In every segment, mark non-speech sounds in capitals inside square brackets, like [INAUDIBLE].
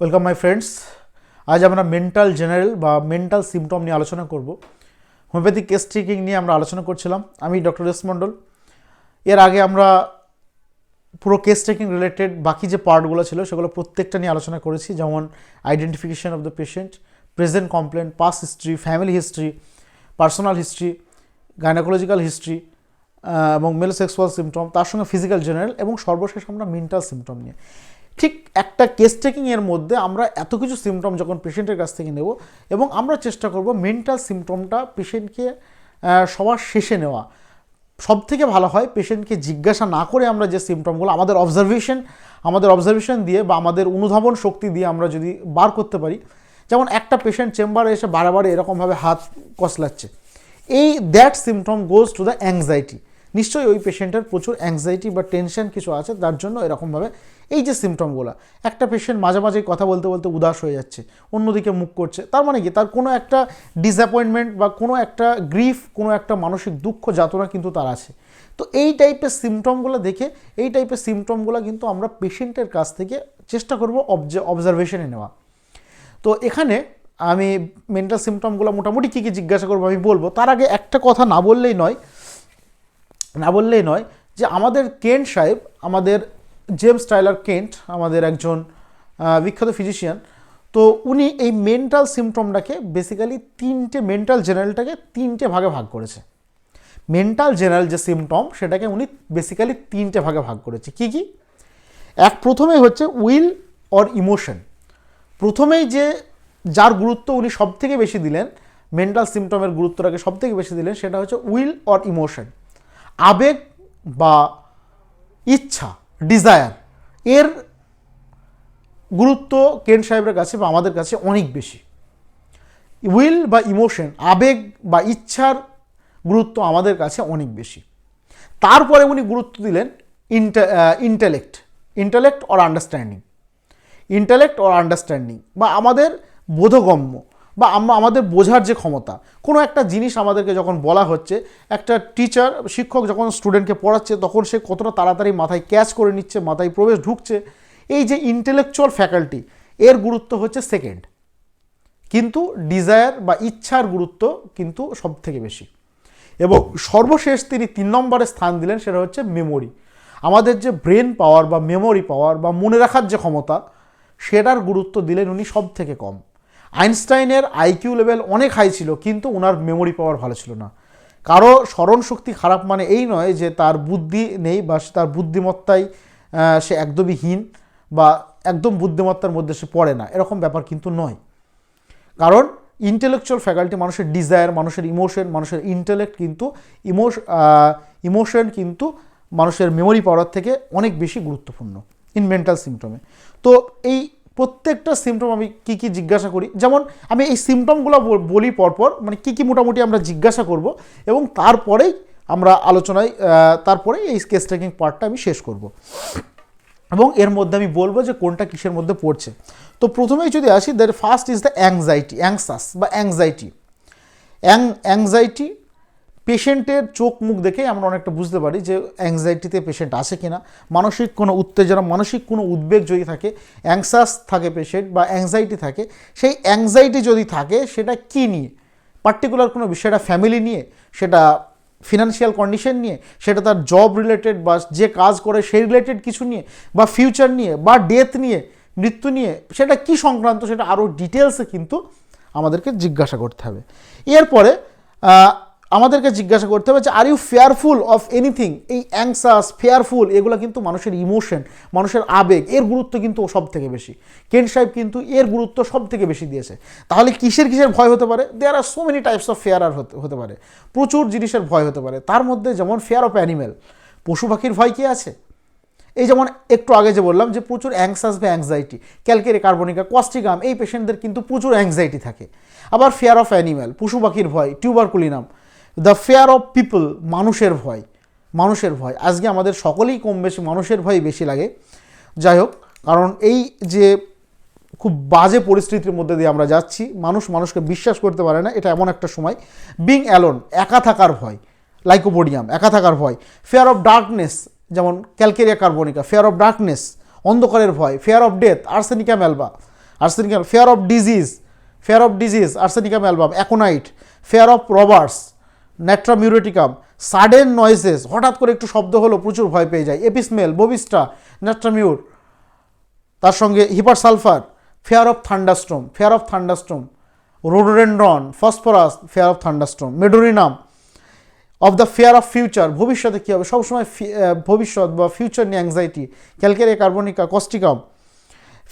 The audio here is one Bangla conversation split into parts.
ওয়েলকাম মাই ফ্রেন্ডস আজ আমরা মেন্টাল জেনারেল বা মেন্টাল সিমটম নিয়ে আলোচনা করব। হোমিওপ্যাথিক কেস ট্রিকিং নিয়ে আমরা আলোচনা করছিলাম। আমি ডক্টর এস মণ্ডল। এর আগে আমরা পুরো কেস টেকিং রিলেটেড বাকি যে পার্টগুলো ছিল, সেগুলো প্রত্যেকটা নিয়ে আলোচনা করেছি। যেমন identification of the patient present complain past history family history personal history gynaecological history এবং মেল সেক্সুয়াল সিমটম তার সঙ্গে ফিজিক্যাল জেনারেল এবং সর্বশেষ আমরা মেন্টাল সিমটম নিয়ে। ঠিক একটা কেস টেকিংয়ের মধ্যে আমরা এত কিছু সিমটম যখন পেশেন্টের কাছ থেকে নেব এবং আমরা চেষ্টা করব মেন্টাল সিমটমটা পেশেন্টকে সবার শেষে নেওয়া। সব থেকে ভালো হয় পেশেন্টকে জিজ্ঞাসা না করে আমরা যে সিমটমগুলো আমাদের অবজারভেশন আমাদের অবজারভেশন দিয়ে বা আমাদের অনুধাবন শক্তি দিয়ে আমরা যদি বার করতে পারি, যেমন একটা পেশেন্ট চেম্বারে এসে বারে এরকমভাবে হাত কসলাচ্ছে। এই that symptom goes to the anxiety নিশ্চয়ই ওই পেশেন্টের প্রচুর অ্যাংজাইটি বা টেনশন কিছু আছে, তার জন্য এরকমভাবে এই যে সিমটমগুলো একটা পেশেন্ট মাঝে মাঝে কথা বলতে বলতে উদাস হয়ে যাচ্ছে, অন্যদিকে মুখ করছে, তার মানে কি? তার কোনো একটা ডিসঅ্যাপয়েন্টমেন্ট বা কোনো একটা গ্রিফ কোনো একটা মানসিক দুঃখ, যাতনা কিন্তু তার আছে। তো এই টাইপের সিমটমগুলো দেখে, এই টাইপের সিমটমগুলো কিন্তু আমরা পেশেন্টের কাছ থেকে চেষ্টা করব অবজারভেশনে নেওয়া। তো এখানে আমি মেন্টাল সিমটমগুলো মোটামুটি কী কী জিজ্ঞাসা করব আমি বলব। তার আগে একটা কথা না বললেই নয়, না বললেই নয় যে আমাদের কেন্ট সাহেব আমাদের জেমস টাইলার কেন্ট, আমাদের একজন বিখ্যাত ফিজিশিয়ান, তো উনি এই মেন্টাল সিমটমটাকে বেসিক্যালি তিনটে মেন্টাল জেনারেলটাকে তিনটে ভাগে ভাগ করেছে। মেন্টাল জেনারেল যে সিমটম, সেটাকে উনি বেসিক্যালি তিনটে ভাগে ভাগ করেছে। কি কি? এক প্রথমে হচ্ছে উইল অর ইমোশন। প্রথমেই যে যার গুরুত্ব উনি সব থেকে বেশি দিলেন, মেন্টাল সিমটমের গুরুত্বটাকে সব থেকে বেশি দিলেন, সেটা হচ্ছে উইল অর ইমোশন। আবেগ বা ইচ্ছা ডিজায়ার এর গুরুত্ব কেন সাহেবের কাছে বা আমাদের কাছে অনেক বেশি। উইল বা ইমোশন আবেগ বা ইচ্ছার গুরুত্ব আমাদের কাছে অনেক বেশি। তারপরে উনি গুরুত্ব দিলেন intellect intellect or understanding intellect or understanding বা আমাদের বোধগম্য। বা আমরা আমাদের বোঝার যে ক্ষমতা, কোনো একটা জিনিস আমাদেরকে যখন বলা হচ্ছে, একটা টিচার শিক্ষক যখন স্টুডেন্টকে পড়াচ্ছে, তখন সে কতটা তাড়াতাড়ি মাথায় ক্যাচ করে নিচ্ছে, মাথায় প্রবেশ ঢুকছে। এই যে ইন্টেলেকচুয়াল ফ্যাকাল্টি এর গুরুত্ব হচ্ছে সেকেন্ড কিন্তু ডিজায়ার বা ইচ্ছার গুরুত্ব কিন্তু সব থেকে বেশি। এবং সর্বশেষ তিনি তিন নম্বরে স্থান দিলেন, সেটা হচ্ছে মেমোরি আমাদের যে ব্রেন পাওয়ার বা মেমোরি পাওয়ার বা মনে রাখার যে ক্ষমতা, সেটার গুরুত্ব দিলেন উনি সব থেকে কম। আইনস্টাইনের আইকিউ লেভেল অনেক হাই ছিল, কিন্তু ওনার মেমোরি পাওয়ার ভালো ছিল না। কারও স্মরণ শক্তি খারাপ মানে এই নয় যে তার বুদ্ধি নেই বা তার বুদ্ধিমত্তায় সে একদমই হীন বা একদম বুদ্ধিমত্তার মধ্যে সে পড়ে না। এরকম ব্যাপার কিন্তু নয়। কারণ ইন্টেলেকচুয়াল ফ্যাকাল্টি মানুষের ডিজায়ার মানুষের ইমোশন মানুষের ইন্টেলেক্ট কিন্তু ইমোশ ইমোশন কিন্তু মানুষের মেমোরি পাওয়ার থেকে অনেক বেশি গুরুত্বপূর্ণ ইন মেন্টাল সিমটমে তো এই প্রত্যেকটা সিমটম আমি কী কী জিজ্ঞাসা করি? যেমন আমি এই সিমটমগুলো বলি পরপর মানে কী কী মোটামুটি আমরা জিজ্ঞাসা করব এবং তারপরেই আমরা আলোচনায় তারপরে এই কেস টেকিং পার্টটা আমি শেষ করব। এবং এর মধ্যে আমি বলব যে কোনটা কিসের মধ্যে পড়ছে। তো প্রথমেই যদি আসি that first is the anxiety anxious বা অ্যাংজাইটি অ্যাং অ্যাংজাইটি পেশেন্টের চোখ মুখ দেখে আমরা অনেকটা বুঝতে পারি যে অ্যাংজাইটিতে পেশেন্ট আছে কিনা। মানসিক কোনো উত্তেজনা, মানসিক কোনো উদ্বেগ যদি থাকে অ্যাংসাস থাকে পেশেন্ট বা অ্যাংজাইটি থাকে, সেই অ্যাংজাইটি যদি থাকে, সেটা কি নিয়ে? পার্টিকুলার কোনো বিষয়টা ফ্যামিলি নিয়ে, সেটা ফিনান্সিয়াল কন্ডিশন নিয়ে, সেটা তার জব রিলেটেড বা যে কাজ করে সেই রিলেটেড কিছু নিয়ে, বা ফিউচার নিয়ে, বা ডেথ নিয়ে, মৃত্যু নিয়ে, সেটা কি সংক্রান্ত, সেটা আরও ডিটেলসে কিন্তু আমাদেরকে জিজ্ঞাসা করতে হবে। এরপরে আমাদেরকে জিজ্ঞাসা করতে হবে যে are you fearful of anything এই অ্যাংসাস ফেয়ারফুল এগুলো কিন্তু মানুষের ইমোশন মানুষের আবেগ, এর গুরুত্ব কিন্তু সব থেকে বেশি। কেন সাহেব কিন্তু এর গুরুত্ব সব থেকে বেশি দিয়েছে। তাহলে কিসের কিসের ভয় হতে পারে? There are so many types of fear আর হতে পারে। প্রচুর জিনিসের ভয় হতে পারে। তার মধ্যে যেমন ফেয়ার অফ অ্যানিম্যাল পশু পাখির ভয় কি আছে? এই যেমন একটু আগে যে বললাম যে, প্রচুর অ্যাংসাস বা অ্যাংজাইটি ক্যালকেরি কার্বনিকা কস্টিগাম এই পেশেন্টদের কিন্তু প্রচুর অ্যাংজাইটি থাকে। আবার ফেয়ার অফ অ্যানিম্যাল পশু পাখির ভয় tuberculinum the fear of people মানুষের ভয় মানুষের ভয়। আজকে আমাদের সকলেই কম বেশি মানুষের ভয় বেশি লাগে। যাই হোক, কারণ এই যে খুব বাজে পরিস্থিতির মধ্যে দিয়ে আমরা যাচ্ছি, মানুষ মানুষকে বিশ্বাস করতে পারে না, এটা এমন একটা সময়। বিং অ্যালোন একা থাকার ভয় লাইকোপোডিয়াম একা থাকার ভয়। ফেয়ার অফ ডার্কনেস যেমন calcarea carbonica fear of darkness অন্ধকারের ভয় fear of death arsenicum মেলবা arsenicum fear of disease fear of disease arsenicum album aconite fear of robbers natrum muriaticum sudden noises হঠাৎ করে একটু শব্দ হলো, প্রচুর ভয় পেয়ে যায়। এপিসমেল ববিস্টা ন্যাট্রামিউর তার সঙ্গে hepar sulphur, fear of thunderstorm, fear of thunderstorm. Rhododendron, phosphorus, fear of thunderstorm. Medorrhinum of the fear of future ভবিষ্যতে কী হবে? সবসময় ভবিষ্যৎ বা ফিউচার নিয়ে anxiety calcarea, carbonica causticum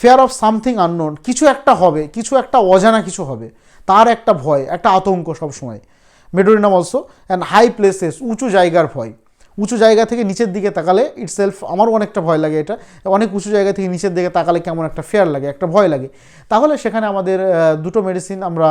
fear of something unknown কিছু একটা হবে, কিছু একটা অজানা কিছু হবে। তার একটা ভয়, একটা আতঙ্ক সবসময়। Medorrhinum also and high places উঁচু জায়গার ভয়। উঁচু জায়গা থেকে নিচের দিকে তাকালে ইটসেলফ আমারও অনেকটা ভয় লাগে এটা। অনেক উঁচু জায়গা থেকে নিচের দিকে তাকালে কেমন একটা ফেয়ার লাগে, একটা ভয় লাগে। তাহলে সেখানে আমাদের দুটো মেডিসিন আমরা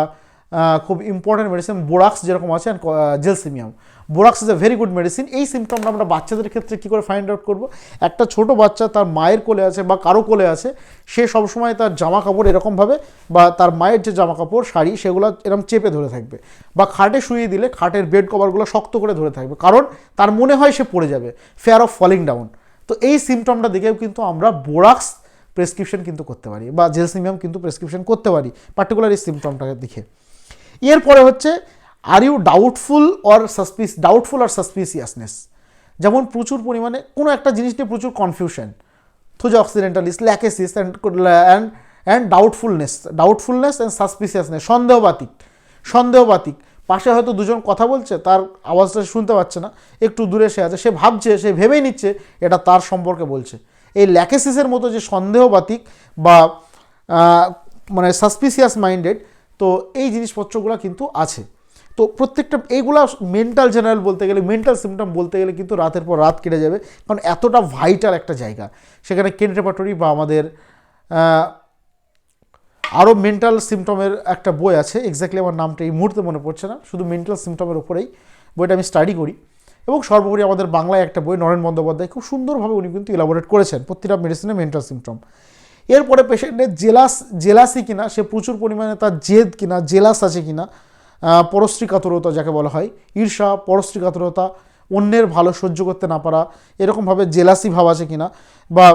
খুব ইম্পর্ট্যান্ট মেডিসিন বোরাক্স যেরকম আছে and gelsemium borax is a very good medicine এই সিমটমটা আমরা বাচ্চাদের ক্ষেত্রে কী করে ফাইন্ড আউট করব? একটা ছোট বাচ্চা তার মায়ের কোলে আছে বা কারও কোলে আছে, সে সবসময় তার জামা কাপড় এরকমভাবে বা তার মায়ের যে জামা কাপড় শাড়ি সেগুলো এরকম চেপে ধরে থাকবে বা খাটে শুয়ে দিলে খাটের বেড কভারগুলো শক্ত করে ধরে থাকবে। কারণ তার মনে হয় সে পড়ে যাবে ফেয়ার অফ ফলিং ডাউন তো এই সিমটমটা দেখেও কিন্তু আমরা বোরাক্স প্রেসক্রিপশন কিন্তু করতে পারি বা জেলসিমিয়াম কিন্তু প্রেসক্রিপশন করতে পারি পার্টিকুলার এই সিমটমটাকে দেখে। এরপরে হচ্ছে are you doubtful or suspicious doubtful R suspiciousness যেমন প্রচুর পরিমাণে কোনো একটা জিনিস নিয়ে প্রচুর confusion thuja occidentalis lachesis and and and doubtfulness doubtfulness and suspiciousness সন্দেহবাতিক সন্দেহবাতিক। পাশে হয়তো দুজন কথা বলছে, তার আওয়াজটা শুনতে পাচ্ছে না, একটু দূরে সে আছে, সে ভাবছে, সে ভেবেই নিচ্ছে, এটা তার সম্পর্কে বলছে। এই ল্যাকেসিসের মতো যে সন্দেহবাতিক বা মানে সাসপিসিয়াস মাইন্ডেড তো এই জিনিসপত্রগুলো কিন্তু আছে। তো প্রত্যেকটা, এইগুলা মেন্টাল জেনারেল বলতে গেলে মেন্টাল সিমটম বলতে গেলে কিন্তু রাতের পর রাত কেটে যাবে। কারণ এতটা ভাইটাল একটা জায়গা। সেখানে কেন রেপাটরি বা আমাদের আরও মেন্টাল সিমটমের একটা বই আছে। এক্স্যাক্টলি আমার নামটা এই মুহূর্তে মনে পড়ছে না। শুধু মেন্টাল সিমটমের উপরেই বইটা আমি স্টাডি করি। এবং সর্বোপরি আমাদের বাংলায় একটা বই, নরেন বন্দ্যোপাধ্যায়, খুব সুন্দরভাবে উনি কিন্তু ইলাবোরেট করেছেন। প্রতিটা মেডিসিনে মেন্টাল সিমটম এরপরে পেশেন্টের জেলাস জেলাসি কিনা, সে প্রচুর পরিমাণে তার জেদ কিনা জেলাস আছে কিনা পরশ্রী কাতরতা যাকে বলা হয়, ঈর্ষা পরশ্রী কাতরতা অন্যের ভালো সহ্য করতে না পারা, এরকমভাবে জেলাসি ভাব আছে কিনা বা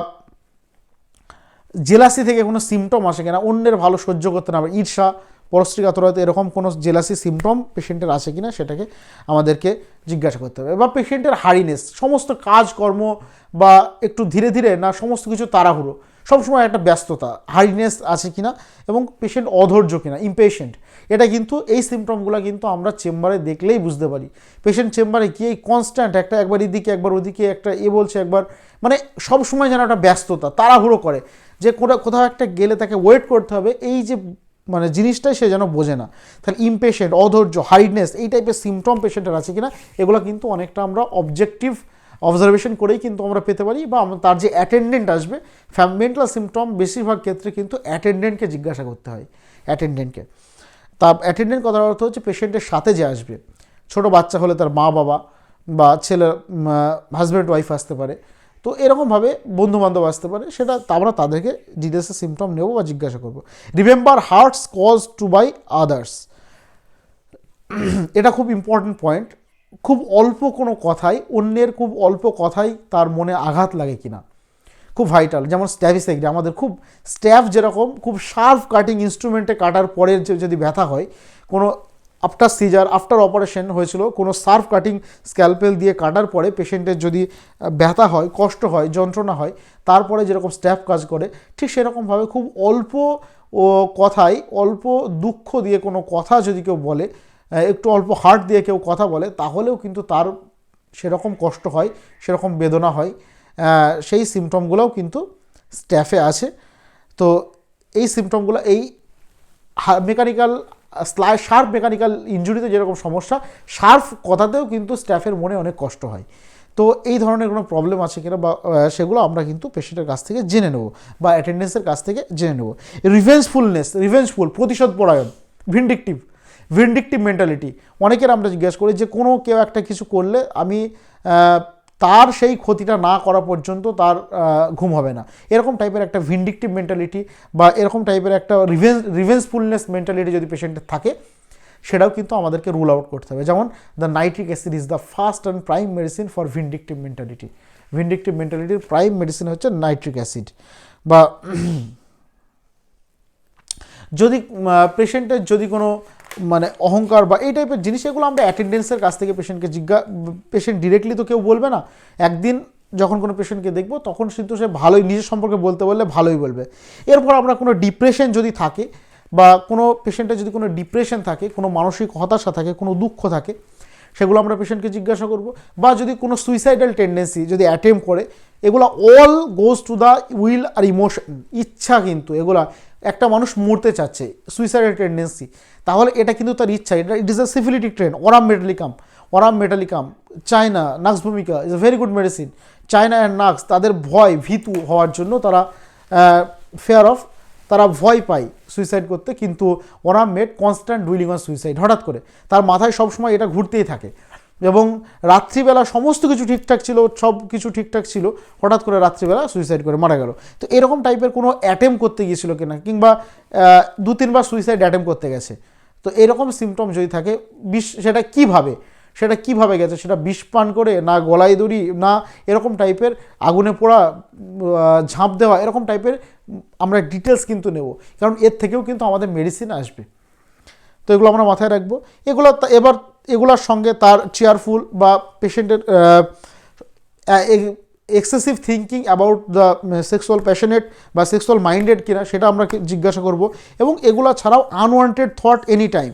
জেলাসি থেকে কোনো সিমটম আসে কিনা, অন্যের ভালো সহ্য করতে না পারা, ঈর্ষা, পরশ্রীকাতরতা, এরকম কোনো জেলাসি সিমটম পেশেন্টের আছে কিনা সেটাকে আমাদেরকে জিজ্ঞাসা করতে হবে। বা পেশেন্টের হারিনেস সমস্ত কাজকর্ম বা একটু ধীরে ধীরে না, সমস্ত কিছু তাড়াহুড়ো সবসময় একটা ব্যস্ততা হারিনেস আছে কিনা এবং পেশেন্ট অধৈর্য কিনা ইম্পেশেন্ট এটা কিন্তু এই সিমটমগুলো কিন্তু আমরা চেম্বারে দেখলেই বুঝতে পারি। পেশেন্ট চেম্বারে গিয়ে কনস্ট্যান্ট একটা একবার এদিকে, একবার ওদিকে, একটা এ বলছে, একবার মানে সব সময় যেন একটা ব্যস্ততা, তাড়াহুড়ো করে যে কোথাও একটা গেলে তাকে ওয়েট করতে হবে, এই যে মানে জিনিসটাই সে যেন বোঝে না। তাহলে ইমপেশেন্ট অধৈর্য হাইডনেস এই টাইপের সিমটম পেশেন্টের আছে কিনা, এগুলো কিন্তু অনেকটা আমরা অবজেক্টিভ অবজারভেশন করেই কিন্তু আমরা পেতে পারি বা তার যে অ্যাটেন্ডেন্ট আসবে মেন্টাল সিমটম বেশিরভাগ ক্ষেত্রে কিন্তু অ্যাটেন্ডেন্টকে জিজ্ঞাসা করতে হয় অ্যাটেন্ডেন্টকে তা অ্যাটেন্ডেন্ট কথার অর্থ হচ্ছে পেশেন্টের সাথে যে আসবে, ছোট বাচ্চা হলে তার মা বাবা বা ছেলে হাজব্যান্ড ওয়াইফ আসতে পারে। তো এরকমভাবে বন্ধু বান্ধব আসতে পারে, সেটা আমরা তাদেরকে ডিটেলসে সিমটম নেব বা জিজ্ঞাসা করব। Remember hurts cause to by others এটা খুব ইম্পর্টেন্ট পয়েন্ট খুব অল্প কোনো কথাই, অন্যের খুব অল্প কথাই তার মনে আঘাত লাগে কিনা। খুব ভাইটাল যেমন স্ট্যাভিসেগ্রি আমাদের খুব স্ট্যাফ যেরকম খুব শার্প কাটিং ইনস্ট্রুমেন্টে কাটার পরের যদি ব্যথা হয়, কোনো আফটার সিজার আফটার অপারেশন হয়েছিল, কোনো সার্ফ কাটিং স্ক্যালপেল দিয়ে কাটার পরে পেশেন্টের যদি ব্যথা হয়, কষ্ট হয়, যন্ত্রণা হয়, তারপরে যেরকম স্ট্যাফ কাজ করে, ঠিক সেরকমভাবে খুব অল্প কথাই, অল্প দুঃখ দিয়ে কোনো কথা যদি কেউ বলে একটু অল্প হার্ট দিয়ে কেউ কথা বলে, তাহলেও কিন্তু তার সেরকম কষ্ট হয়, সেরকম বেদনা হয়। সেই সিমটমগুলোও কিন্তু স্ট্যাফে আছে। তো এই সিমটমগুলো এই মেকানিক্যাল স্লাই শার্প মেকানিক্যাল ইঞ্জুরিতে যেরকম সমস্যা শার্প কথাতেও কিন্তু স্টাফের মনে অনেক কষ্ট হয়। তো এই ধরনের কোনো প্রবলেম আছে কিনা বা সেগুলো আমরা কিন্তু পেশেন্টের কাছ থেকে জেনে নেব বা অ্যাটেন্ডেন্সের কাছ থেকে জেনে নেব। রিভেঞ্জফুলনেস রিভেঞ্জফুল প্রতিশোধ পরায়ণ ভিন্ডিকটিভ ভিন্ডিকটিভ মেন্টালিটি অনেকের আমরা জিজ্ঞেস করি যে, কোনো কেউ একটা কিছু করলে আমি তার সেই ক্ষতিটা না করা পর্যন্ত তার ঘুম হবে না। এরকম টাইপের একটা ভিন্ডিকটিভ মেন্টালিটি বা এরকম টাইপের একটা রিভেঞ্জ রিভেঞ্জফুলনেস মেন্টালিটি যদি পেশেন্টের থাকে, সেটাও কিন্তু আমাদেরকে রুল আউট করতে হবে। যেমন the nitric acid is the first and prime medicine for vindictive mentality vindictive মেন্টালিটির prime medicine হচ্ছে নাইট্রিক অ্যাসিড বা, [CLEARS THROAT] যদি পেশেন্টের যদি কোনো মানে অহংকার বা এই টাইপের জিনিস এগুলো আমরা অ্যাটেন্ডেন্সের কাছ থেকে পেশেন্টকে জিজ্ঞা পেশেন্ট ডিরেক্টলি তো কেউ বলবে না। একদিন যখন কোনো পেশেন্টকে দেখব, তখন কিন্তু সে ভালোই, নিজের সম্পর্কে বলতে বললে ভালোই বলবে। এরপর আমরা কোনো ডিপ্রেশন যদি থাকে বা কোনো পেশেন্টের যদি কোনো ডিপ্রেশন থাকে, কোনো মানসিক হতাশা থাকে, কোনো দুঃখ থাকে, সেগুলো আমরা পেশেন্টকে জিজ্ঞাসা করব। বা যদি কোনো সুইসাইডাল টেন্ডেন্সি যদি অ্যাটেম্প করে, এগুলো all goes to the will R emotion ইচ্ছা কিন্তু, এগুলা একটা মানুষ মরতে চাচ্ছে সুইসাইডাল টেন্ডেন্সি তাহলে এটা কিন্তু তার ইচ্ছা, এটা it is a syphilitic train aurum metallicum aurum metallicum china nux ভূমিকা is a very good medicine china and nux তাদের ভয় ভীতু হওয়ার জন্য তারা ফেয়ার অফ তারা ভয় পায় সুইসাইড করতে কিন্তু ওরা made constant dwelling on suicide হঠাৎ করে তার মাথায় সবসময় এটা ঘুরতেই থাকে এবং রাত্রিবেলা সমস্ত কিছু ঠিকঠাক ছিল, সব কিছু ঠিকঠাক ছিল, হঠাৎ করে রাত্রিবেলা সুইসাইড করে মারা গেল। তো এরকম টাইপের কোনো অ্যাটেম্প করতে গিয়েছিল কিনা? কিংবা দু তিনবার সুইসাইড অ্যাটেম্প করতে গেছে। তো এরকম সিমটম যদি থাকে, বিষ, সেটা কীভাবে? সেটা কীভাবে গেছে? সেটা বিষ পান করে, না গলায় দড়ি, না এরকম টাইপের আগুনে পোড়া ঝাঁপ দেওয়া, এরকম টাইপের আমরা ডিটেলস কিন্তু নেব। কারণ এর থেকেও কিন্তু আমাদের মেডিসিন আসবে। তো এগুলো আমরা মাথায় রাখব। এগুলো এবার এগুলোর সঙ্গে তার চেয়ারফুল বা পেশেন্টের excessive thinking about the sexual passionate বা সেক্সুয়াল মাইন্ডেড কিনা সেটা আমরা জিজ্ঞাসা করব। এবং এগুলো ছাড়াও আনওয়ান্টেড থট এনি টাইম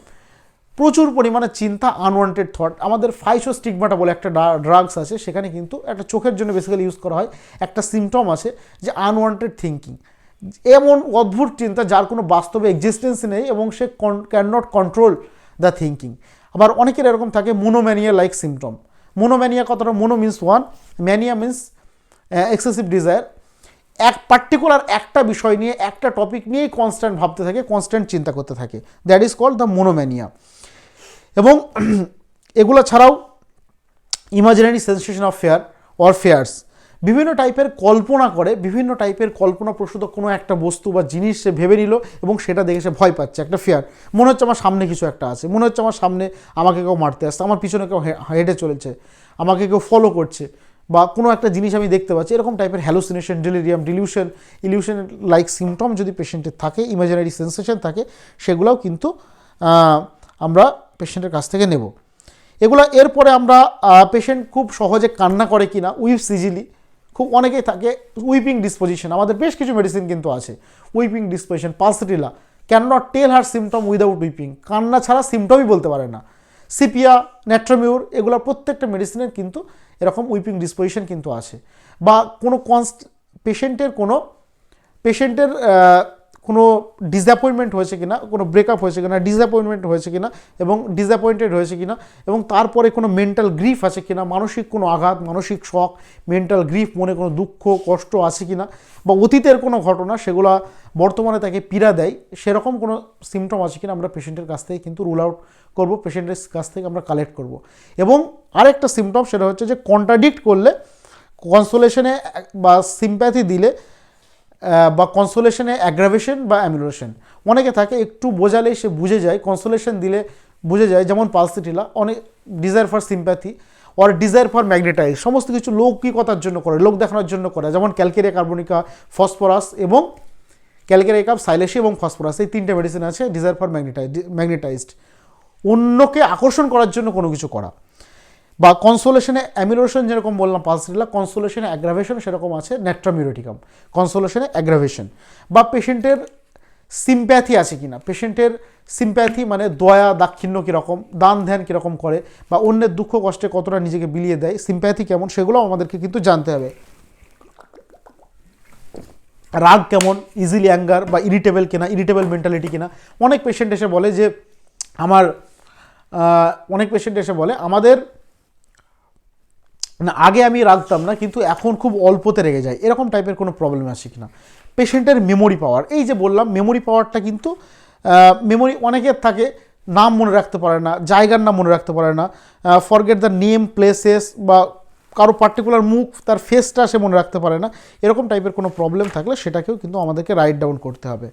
প্রচুর পরিমাণে চিন্তা আনওয়ান্টেড থট আমাদের ফাইসো স্টিগমাটা বলে একটা ড্রাগস আছে, সেখানে কিন্তু একটা চোখের জন্য বেসিক্যালি ইউজ করা হয়। একটা সিমটম আছে যে আনওয়ান্টেড থিঙ্কিং এমন অদ্ভুত চিন্তা যার কোনো বাস্তবে এক্সিস্টেন্স নেই এবং সে can not control the thinking আবার অনেকের এরকম থাকে মোনোম্যানিয়া লাইক সিমটম মোনোম্যানিয়া কতটা? Mono means one mania means excessive desire এক পার্টিকুলার একটা বিষয় নিয়ে, একটা টপিক নিয়েই কনস্ট্যান্ট ভাবতে থাকে কনস্ট্যান্ট চিন্তা করতে থাকে। That is called the monomania এবং [CLEARS THROAT] এগুলো ছাড়াও imaginary sensation of fear or fears বিভিন্ন টাইপের কল্পনা করে, বিভিন্ন টাইপের কল্পনা প্রসূত কোনো একটা বস্তু বা জিনিস সে ভেবে নিল এবং সেটা দেখে সে ভয় পাচ্ছে, একটা ফেয়ার মনে হচ্ছে আমার সামনে কিছু একটা আছে, মনে হচ্ছে আমার সামনে আমাকে কেউ মারতে আসছে, আমার পিছনে কেউ হেঁটে চলেছে, আমাকে কেউ ফলো করছে বা কোনো একটা জিনিস আমি দেখতে পাচ্ছি, এরকম টাইপের hallucination delirium delusion illusion like symptom যদি পেশেন্টের থাকে ইমাজিনারি সেন্সেশন থাকে, সেগুলোও কিন্তু আমরা পেশেন্টের কাছ থেকে নেব। এগুলো এরপরে আমরা পেশেন্ট খুব সহজে কান্না করে কিনা উইপ সিজিলি খুব অনেকেই থাকে উইপিং ডিসপোজিশন। আমাদের বেশ কিছু মেডিসিন কিন্তু আছে। Weeping disposition, pulsatilla. Can not tell her symptom without weeping. কান্না ছাড়া সিমটমই বলতে পারে না। সিপিয়া ন্যাট্রোমিউর এগুলো প্রত্যেকটা মেডিসিনের কিন্তু এরকম উইপিং ডিসপোজিশন কিন্তু আছে। বা কোনো কনস্ট পেশেন্টের কোনো পেশেন্টের কোনো ডিসঅ্যাপয়েন্টমেন্ট হয়েছে কিনা, কোনো ব্রেকআপ হয়েছে কিনা ডিসঅ্যাপয়েন্টমেন্ট হয়েছে কিনা এবং ডিসঅ্যাপয়েন্টেড হয়েছে কিনা এবং তারপরে কোনো মেন্টাল গ্রিফ আছে কিনা, মানসিক কোনো আঘাত, মানসিক শখ মেন্টাল গ্রিফ মনে কোনো দুঃখ, কষ্ট আছে কিনা বা অতীতের কোনো ঘটনা সেগুলো বর্তমানে তাকে পীড়া দেয়, সেরকম কোনো সিমটম আছে কিনা আমরা পেশেন্টের কাছ থেকে কিন্তু রুল আউট করব পেশেন্টের কাছ থেকে আমরা কালেক্ট করব। এবং আরেকটা সিমটম সেটা হচ্ছে যে কন্ট্রাডিক্ট করলে কনসোলেশনে বা সিম্প্যাথি দিলে বা কনসোলেশনে অ্যাগ্রাভেশন বা অ্যামিউলেশন অনেকে থাকে, একটু বোঝালেই সে বুঝে যায় কনসোলেশন দিলে বুঝে যায়, যেমন পালসিটিলা, অনেক desire for sympathy or desire for magnetize সমস্ত কিছু লৌকিকতার জন্য করে, লোক দেখানোর জন্য করে, যেমন ক্যালকেরিয়া কার্বনিকা ফসফরাস এবং ক্যালকেরিয়া কাপ সাইলেসি এবং ফসফরাস এই তিনটে মেডিসিন আছে ডিজায়ার ফর ম্যাগনেটাইজ ম্যাগনেটাইজড অন্যকে আকর্ষণ করার জন্য কোনো কিছু করা। বা কনসোলেশনে অ্যামিলোশন যেরকম বললাম পালসিলা কনসোলেশনে অ্যাগ্রাভেশন সেরকম আছে নেট্রামিউরেটিকাম কনসোলেশনে অ্যাগ্রাভেশন বা পেশেন্টের সিম্প্যাথি আছে কিনা? পেশেন্টের সিম্প্যাথি মানে দয়া, দাক্ষিণ্য কীরকম দান ধ্যান কীরকম করে, বা অন্যের দুঃখ, কষ্টে কতটা নিজেকে বিলিয়ে দেয় সিম্প্যাথি কেমন সেগুলো আমাদেরকে কিন্তু জানতে হবে। রাগ কেমন ইজিলি অ্যাঙ্গার বা ইরিটেবল কিনা ইরিটেবল মেন্টালিটি কিনা? অনেক পেশেন্ট এসে বলে যে, আমার অনেক পেশেন্ট এসে বলে, আমাদের না, আগে আমি রাখতাম না, কিন্তু এখন খুব অল্পতে রেগে যায়। এরকম টাইপের কোনো প্রবলেম আছে কিনা? পেশেন্টের মেমোরি পাওয়ার এই যে বললাম মেমোরি পাওয়ারটা কিন্তু মেমোরি অনেকের থাকে, নাম মনে রাখতে পারে না, জায়গার নাম মনে রাখতে পারে না ফরগেট দ্য নেম প্লেসেস বা কারও পার্টিকুলার মুখ, তার ফেসটা সে মনে রাখতে পারে না। এরকম টাইপের কোনো প্রবলেম থাকলে সেটাকেও কিন্তু আমাদেরকে রাইট ডাউন করতে হবে।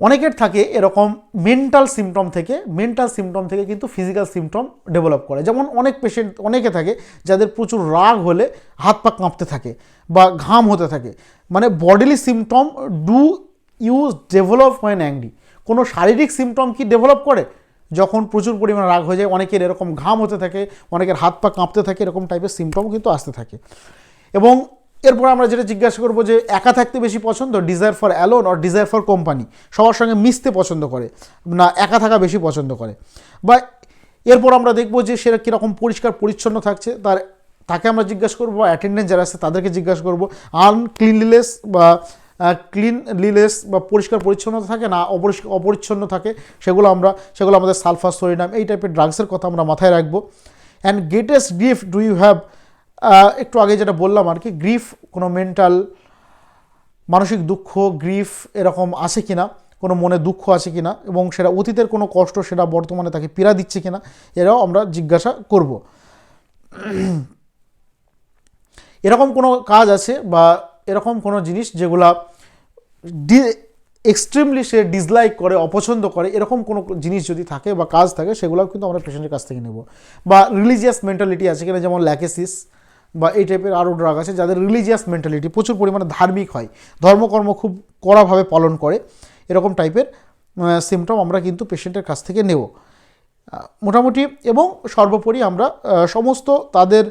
অনেকের থাকে এরকম মেন্টাল সিমটম থেকে মেন্টাল সিমটম থেকে কিন্তু ফিজিক্যাল সিমটম ডেভেলপ করে। যেমন অনেক পেশেন্ট অনেকে থাকে যাদের প্রচুর রাগ হলে হাত পা কাঁপতে থাকে বা ঘাম হতে থাকে। মানে bodily symptom do use develop when angry কোনো শারীরিক সিমটম কি ডেভেলপ করে? যখন প্রচুর পরিমাণে রাগ হয়ে যায়, অনেকের এরকম ঘাম হতে থাকে, অনেকের হাত পা কাঁপতে থাকে, এরকম টাইপের সিমটম কিন্তু আসতে থাকে। এবং এরপর আমরা যেটা জিজ্ঞাসা করব যে একা থাকতে বেশি পছন্দ ডিজায়ার ফর অ্যালোন আর ডিজায়ার ফর কোম্পানি সবার সঙ্গে মিশতে পছন্দ করে, না, একা থাকা বেশি পছন্দ করে। বা এরপর আমরা দেখব যে সেটা কীরকম পরিষ্কার, পরিচ্ছন্ন থাকছে, তার, তাকে আমরা জিজ্ঞাসা করব অ্যাটেন্ডেন্ট যারা আছে তাদেরকে জিজ্ঞাসা করব আনক্লিনলিনেস বা ক্লিনলিনেস বা পরিষ্কার, পরিচ্ছন্নতা থাকে না অপরিষ্কার অপরিচ্ছন্ন থাকে, সেগুলো আমরা, সেগুলো আমাদের সালফার সোরিনাম এই টাইপের ড্রাগসের কথা আমরা মাথায় রাখব। And greatest gift do you have একটু আগে যেটা বললাম আর কি গ্রিফ কোনো মেন্টাল মানসিক দুঃখ গ্রিফ এরকম আছে কি না কোনো মনে দুঃখ আছে কি না এবং সেটা অতীতের কোনো কষ্ট সেটা বর্তমানে তাকে পীড়া দিচ্ছে কি না এরাও আমরা জিজ্ঞাসা করব। এরকম কোনো কাজ আছে বা এরকম কোনো জিনিস যেগুলা ডি এক্সট্রিমলি সে ডিসলাইক করে, অপছন্দ করে, এরকম কোনো জিনিস যদি থাকে বা কাজ থাকে, সেগুলোও কিন্তু আমরা পেশেন্টের কাছ থেকে নেব। বা রিলিজিয়াস মেন্টালিটি আছে কিনা, যেমন ল্যাকেসিস বা এই টাইপের আরও ড্রাগ আছে যাদের রিলিজিয়াস মেন্টালিটি প্রচুর পরিমাণে ধার্মিক হয়। ধর্মকর্ম খুব কড়াভাবে পালন করে। এরকম টাইপের সিমটম আমরা কিন্তু পেশেন্টের কাছ থেকে নেব। মোটামুটি এবং সর্বোপরি আমরা সমস্ত তাদের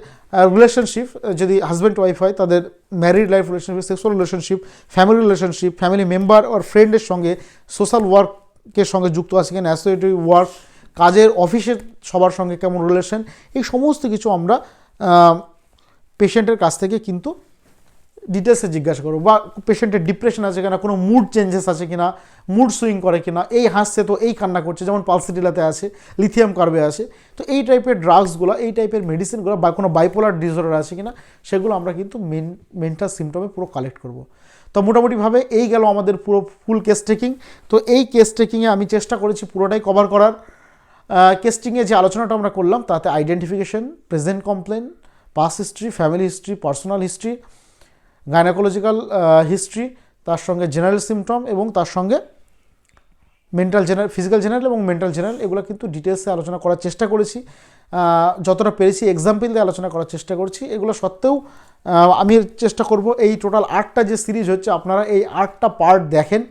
রিলেশনশিপ যদি হাজব্যান্ড ওয়াইফ হয়, তাদের married life relationship sexual relationship family relationship family member আর ফ্রেন্ডের সঙ্গে সোশ্যাল ওয়ার্কের সঙ্গে যুক্ত আছে কিনা অ্যাসোসিয়েটিভ ওয়ার্ক কাজের অফিসের সবার সঙ্গে কেমন রিলেশন এই সমস্ত কিছু আমরা পেশেন্টের কাছ থেকে কিন্তু ডিটেলসে জিজ্ঞাসা করব বা পেশেন্টের ডিপ্রেশন আছে কিনা, কোনো মুড চেঞ্জেস আছে কিনা মুড সুইং করে কিনা, এই হাসছে তো, এই কান্না করছে, যেমন পালসিটিলাতে আছে লিথিয়াম কার্বে আছে, তো এই টাইপের ড্রাগসগুলো এই টাইপের মেডিসিনগুলো বা কোনো বাইপোলার ডিসঅর্ডার আছে কিনা, সেগুলো আমরা কিন্তু মেন মেন্টাল সিমটমে পুরো কালেক্ট করব। তো মোটামুটিভাবে এই গেল আমাদের পুরো ফুল কেস টেকিং তো এই কেস টেকিংয়ে আমি চেষ্টা করেছি পুরোটাই কভার করার। কেস্টিংয়ে যে আলোচনাটা আমরা করলাম, তাতে identification present complain past history family history personal history gynaecological history তার সঙ্গে জেনারেল সিমটম এবং তার সঙ্গে মেন্টাল জেনারেল ফিজিক্যাল জেনারেল এবং মেন্টাল জেনারেল এগুলো কিন্তু ডিটেলসে আলোচনা করার চেষ্টা করেছি। যতটা পেরেছি এক্সাম্পল দিয়ে আলোচনা করার চেষ্টা করছি। এগুলো সত্ত্বেও আমি চেষ্টা করব এই টোটাল আটটা যে সিরিজ হচ্ছে, আপনারা এই আটটা পার্ট দেখেন,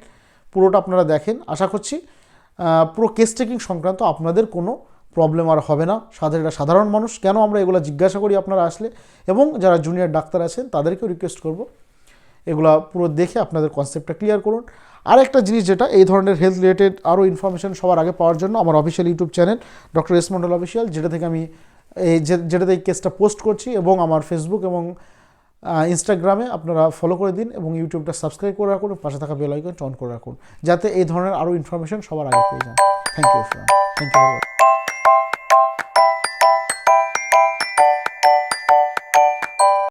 পুরোটা আপনারা দেখেন। আশা করছি পুরো কেস টেকিং সংক্রান্ত আপনাদের কোনো প্রবলেম আর হবে না। সাধারণ সাধারণ মানুষ, কেন আমরা এগুলো জিজ্ঞাসা করি আপনারা আসলে? এবং যারা জুনিয়র ডাক্তার আছেন, তাদেরকেও রিকোয়েস্ট করব। এগুলা পুরো দেখে আপনাদের কনসেপ্টটা ক্লিয়ার করুন। আর একটা জিনিস যেটা, এই ধরনের হেলথ রিলেটেড আরও ইনফরমেশন সবার আগে পাওয়ার জন্য আমার official YouTube channel doctor S Mondal official যেটা থেকে আমি এই যেটাতে এই কেসটা পোস্ট করছি এবং আমার ফেসবুক এবং ইনস্টাগ্রামে আপনারা ফলো করে দিন এবং ইউটিউবটা সাবস্ক্রাইব করে রাখুন পাশে থাকা বেল আইকন অন করে রাখুন। যাতে এই ধরনের আরও ইনফরমেশন সবার আগে পেয়ে যান। Thank you thank you